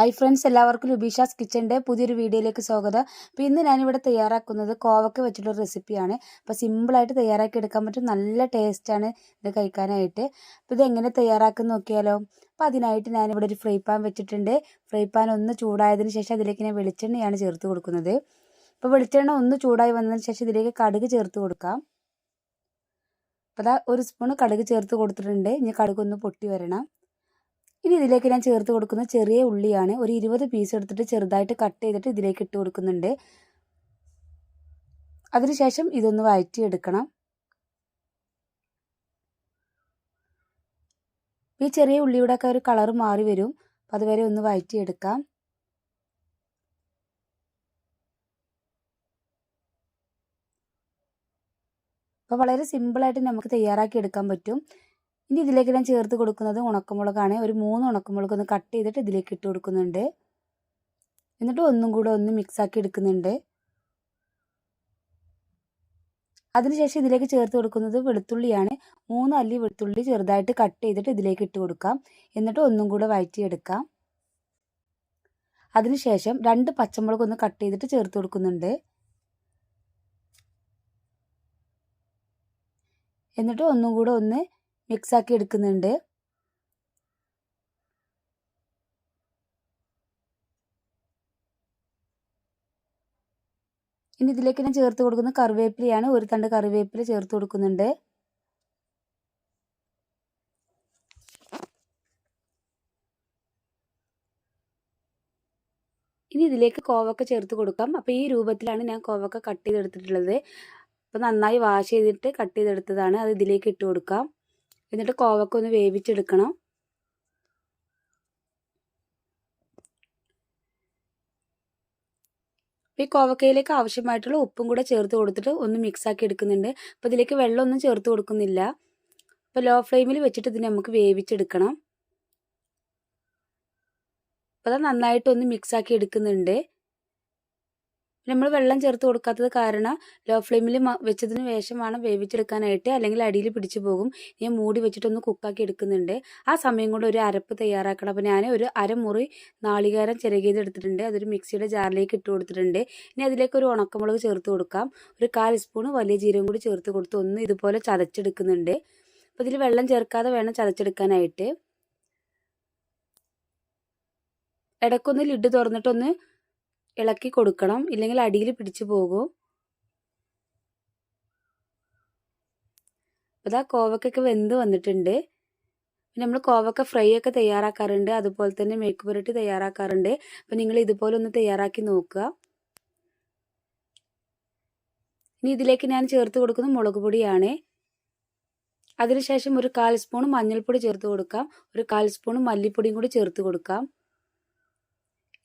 Hi friends എല്ലാവർക്കും ലുബീഷാസ് കിച്ചന്റെ പുതിയൊരു വീഡിയോയിലേക്ക് സ്വാഗതം. അപ്പോൾ ഇന്ന് ഞാനിവിടെ തയ്യാറാക്കുന്നത് കോവക്ക വെച്ചിട്ടുള്ള റെസിപ്പിയാണ് അപ്പോൾ സിമ്പിളായിട്ട് തയ്യാറാക്കി എടുക്കാൻ പറ്റും. നല്ല ടേസ്റ്റാണ് ഇത് കഴിക്കാനായിട്ട്. അപ്പോൾ ഇത് എങ്ങനെ തയ്യാറാക്കുന്ന നോക്കിയാലോ? അപ്പോൾ അതിനായിട്ട് ഞാനിവിടെ ഒരു ഫ്രൈ പാൻ വെച്ചിട്ടുണ്ട്. ഫ്രൈ പാൻ ഒന്ന് ചൂടായതിന് ശേഷം അതിലേക്ക് ഞാൻ വെളിച്ചെണ്ണയാണ് ചേർത്ത് കൊടുക്കുന്നത്. അപ്പോൾ വെളിച്ചെണ്ണ ഒന്ന് ചൂടായി വന്നതിന് ശേഷം ഇതിലേക്ക് കടുക് ചേർത്ത് കൊടുക്കാം. അപ്പോൾ അതാ ഒരു സ്പൂൺ കടുക് ചേർത്ത് കൊടുത്തിട്ടുണ്ട്. ഇനി കടുക് ഒന്ന് പൊട്ടി വരണം. ഇനി ഇതിലേക്ക് ഞാൻ ചേർത്ത് കൊടുക്കുന്ന ചെറിയ ഉള്ളിയാണ് ഒരു ഇരുപത് പീസ് എടുത്തിട്ട് ചെറുതായിട്ട് കട്ട് ചെയ്തിട്ട് ഇതിലേക്ക് ഇട്ട് കൊടുക്കുന്നുണ്ട്. അതിനുശേഷം ഇതൊന്ന് വഴറ്റിയെടുക്കണം. ഈ ചെറിയ ഉള്ളിയുടെ ഒക്കെ ഒരു കളർ മാറി വരും. അപ്പം അതുവരെ ഒന്ന് വഴറ്റിയെടുക്കാം. അപ്പോൾ വളരെ സിമ്പിളായിട്ട് നമുക്ക് തയ്യാറാക്കി എടുക്കാൻ പറ്റും. ഇനി ഇതിലേക്ക് ഞാൻ ചേർത്ത് കൊടുക്കുന്നത് ഉണക്കമുളകാണ്. ഒരു മൂന്ന് ഉണക്കമുളക് ഒന്ന് കട്ട് ചെയ്തിട്ട് ഇതിലേക്ക് ഇട്ട് കൊടുക്കുന്നുണ്ട്. എന്നിട്ട് ഒന്നും കൂടെ ഒന്ന് മിക്സാക്കി എടുക്കുന്നുണ്ട്. അതിനുശേഷം ഇതിലേക്ക് ചേർത്ത് കൊടുക്കുന്നത് വെളുത്തുള്ളിയാണ്. മൂന്ന് അല്ലി വെളുത്തുള്ളി ചെറുതായിട്ട് കട്ട് ചെയ്തിട്ട് ഇതിലേക്ക് ഇട്ട് കൊടുക്കാം. എന്നിട്ട് ഒന്നും കൂടെ വഴറ്റിയെടുക്കാം അതിനുശേഷം രണ്ട് പച്ചമുളക് ഒന്ന് കട്ട് ചെയ്തിട്ട് ചേർത്ത് കൊടുക്കുന്നുണ്ട്. എന്നിട്ട് ഒന്നും കൂടെ ഒന്ന് മിക്സാക്കി എടുക്കുന്നുണ്ട്. ഇനി ഇതിലേക്ക് ഞാൻ ചേർത്ത് കൊടുക്കുന്ന കറിവേപ്പിലയാണ് ഒരു തണ്ട് കറിവേപ്പില ചേർത്ത് കൊടുക്കുന്നുണ്ട്. ഇനി ഇതിലേക്ക് കോവക്ക ചേർത്ത് കൊടുക്കാം. അപ്പോൾ ഈ രൂപത്തിലാണ് ഞാൻ കോവക്ക കട്ട് ചെയ്തെടുത്തിട്ടുള്ളത്. അപ്പോൾ നന്നായി വാഷ് ചെയ്തിട്ട് കട്ട് ചെയ്തെടുത്തതാണ്. അത് ഇതിലേക്ക് ഇട്ട് കൊടുക്കാം. എന്നിട്ട് കോവക്ക ഒന്ന് വേവിച്ചെടുക്കണം. ഈ കോവക്കയിലേക്ക് ആവശ്യമായിട്ടുള്ള ഉപ്പും കൂടെ ചേർത്ത് കൊടുത്തിട്ട് ഒന്ന് മിക്സ് ആക്കി എടുക്കുന്നുണ്ട്. അപ്പോൾ ഇതിലേക്ക് വെള്ളമൊന്നും ചേർത്ത് കൊടുക്കുന്നില്ല. അപ്പോൾ ലോ ഫ്ലെയിമിൽ വെച്ചിട്ട് ഇതിനെ നമുക്ക് വേവിച്ചെടുക്കണം. അപ്പോൾ അത് നന്നായിട്ടൊന്ന് മിക്സ് ആക്കി എടുക്കുന്നുണ്ട്. നമ്മൾ വെള്ളം ചേർത്ത് കൊടുക്കാത്തത് കാരണം ലോ ഫ്ലെയിമിൽ വെച്ചതിന് ശേഷമാണ് വേവിച്ചെടുക്കാനായിട്ട് അല്ലെങ്കിൽ അടിയിൽ പിടിച്ചു പോകും. ഞാൻ മൂടി വെച്ചിട്ടൊന്ന് കുക്കാക്കി എടുക്കുന്നുണ്ട്. ആ സമയം കൊണ്ട് ഒരു അരപ്പ് തയ്യാറാക്കണം. അപ്പോൾ ഞാൻ ഒരു അരമുറി നാളികേരം ചിരകിയത് എടുത്തിട്ടുണ്ട് അതൊരു മിക്സിയുടെ ജാറിലേക്ക് ഇട്ട് കൊടുത്തിട്ടുണ്ട്. ഇനി അതിലേക്ക് ഒരു ഉണക്കമുളക് ചേർത്ത് കൊടുക്കാം. ഒരു കാൽ സ്പൂൺ വലിയ ജീരകം കൂടി ചേർത്ത് കൊടുത്ത് ഒന്ന് ഇതുപോലെ ചതച്ചെടുക്കുന്നുണ്ട്. അപ്പോൾ ഇതിൽ വെള്ളം ചേർക്കാതെ വേണം ചതച്ചെടുക്കാനായിട്ട്. ഇടയ്ക്കൊന്ന് ലിഡ് തുറന്നിട്ടൊന്ന് ഇളക്കി കൊടുക്കണം. ഇല്ലെങ്കിൽ അടിയിൽ പിടിച്ചു പോകും. അപ്പോൾ കോവക്കൊക്കെ വെന്ത് വന്നിട്ടുണ്ട്. നമ്മൾ കോവക്ക ഫ്രൈ ഒക്കെ തയ്യാറാക്കാറുണ്ട്. അതുപോലെ തന്നെ മേക്ക് പുരട്ടി തയ്യാറാക്കാറുണ്ട്. അപ്പം നിങ്ങൾ ഇതുപോലെ ഒന്ന് തയ്യാറാക്കി നോക്കുക. ഇനി ഇതിലേക്ക് ഞാൻ ചേർത്ത് കൊടുക്കുന്നത് മുളക് പൊടിയാണ്. അതിനുശേഷം ഒരു കാൽ സ്പൂൺ മഞ്ഞൾപ്പൊടി ചേർത്ത് കൊടുക്കാം. ഒരു കാൽ സ്പൂൺ മല്ലിപ്പൊടിയും കൂടി ചേർത്ത് കൊടുക്കാം.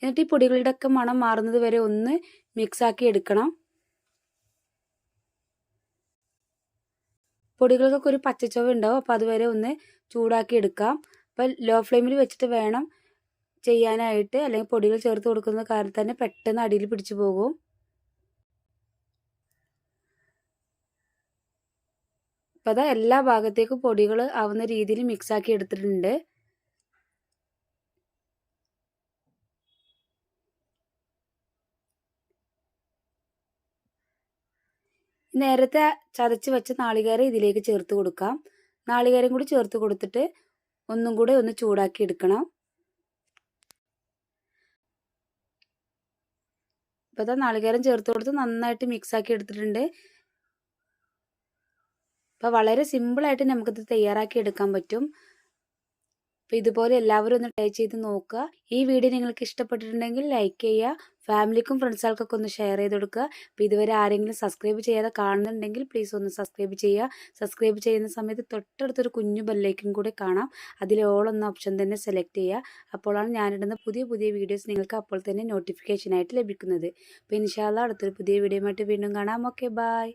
എന്നിട്ട് ഈ പൊടികളുടെ ഒക്കെ മണം മാറുന്നത് വരെ ഒന്ന് മിക്സാക്കി എടുക്കണം. പൊടികൾക്കൊക്കെ ഒരു പച്ചച്ചൊവ ഉണ്ടാവും. അപ്പോൾ അതുവരെ ഒന്ന് ചൂടാക്കി എടുക്കാം. അപ്പോൾ ലോ ഫ്ലെയിമിൽ വെച്ചിട്ട് വേണം ചെയ്യാനായിട്ട്. അല്ലെങ്കിൽ പൊടികൾ ചേർത്ത് കൊടുക്കുന്ന കാര്യം തന്നെ പെട്ടെന്ന് അടിയിൽ പിടിച്ചു പോകും. അപ്പോൾ അതാ എല്ലാ ഭാഗത്തേക്കും പൊടികൾ ആവുന്ന രീതിയിൽ മിക്സാക്കി എടുത്തിട്ടുണ്ട്. നേരത്തെ ചതച്ച് വെച്ച നാളികേരം ഇതിലേക്ക് ചേർത്ത് കൊടുക്കാം. നാളികേരം കൂടി ചേർത്ത് കൊടുത്തിട്ട് ഒന്നും കൂടെ ഒന്ന് ചൂടാക്കി എടുക്കണം. ഇപ്പോൾ ഇതാ നാളികേരം ചേർത്ത് കൊടുത്ത് നന്നായിട്ട് മിക്സാക്കി എടുത്തിട്ടുണ്ട്. അപ്പോൾ വളരെ സിമ്പിളായിട്ട് നമുക്കിത് തയ്യാറാക്കി എടുക്കാൻ പറ്റും. അപ്പോൾ ഇതുപോലെ എല്ലാവരും ഒന്ന് ട്രൈ ചെയ്ത് നോക്കുക. ഈ വീഡിയോ നിങ്ങൾക്ക് ഇഷ്ടപ്പെട്ടിട്ടുണ്ടെങ്കിൽ ലൈക്ക് ചെയ്യുക. ഫാമിലിക്കും ഫ്രണ്ട്സുകൾക്കൊക്കെ ഒന്ന് ഷെയർ ചെയ്ത് കൊടുക്കുക. അപ്പോൾ ഇതുവരെ ആരെങ്കിലും സബ്സ്ക്രൈബ് ചെയ്യാതെ കാണുന്നുണ്ടെങ്കിൽ പ്ലീസ് ഒന്ന് സബ്സ്ക്രൈബ് ചെയ്യുക. സബ്സ്ക്രൈബ് ചെയ്യുന്ന സമയത്ത് തൊട്ടടുത്തൊരു കുഞ്ഞു ബെല്ലേക്കും കൂടെ കാണാം. അതിൽ ഓൾ എന്ന ഓപ്ഷൻ തന്നെ സെലക്ട് ചെയ്യുക. അപ്പോഴാണ് ഞാനിടുന്ന പുതിയ പുതിയ വീഡിയോസ് നിങ്ങൾക്ക് അപ്പോൾ തന്നെ നോട്ടിഫിക്കേഷനായിട്ട് ലഭിക്കുന്നത്. അപ്പോൾ ഇൻഷാല്ല അടുത്തൊരു പുതിയ വീഡിയോ ആയിട്ട് വീണ്ടും കാണാം. Okay bye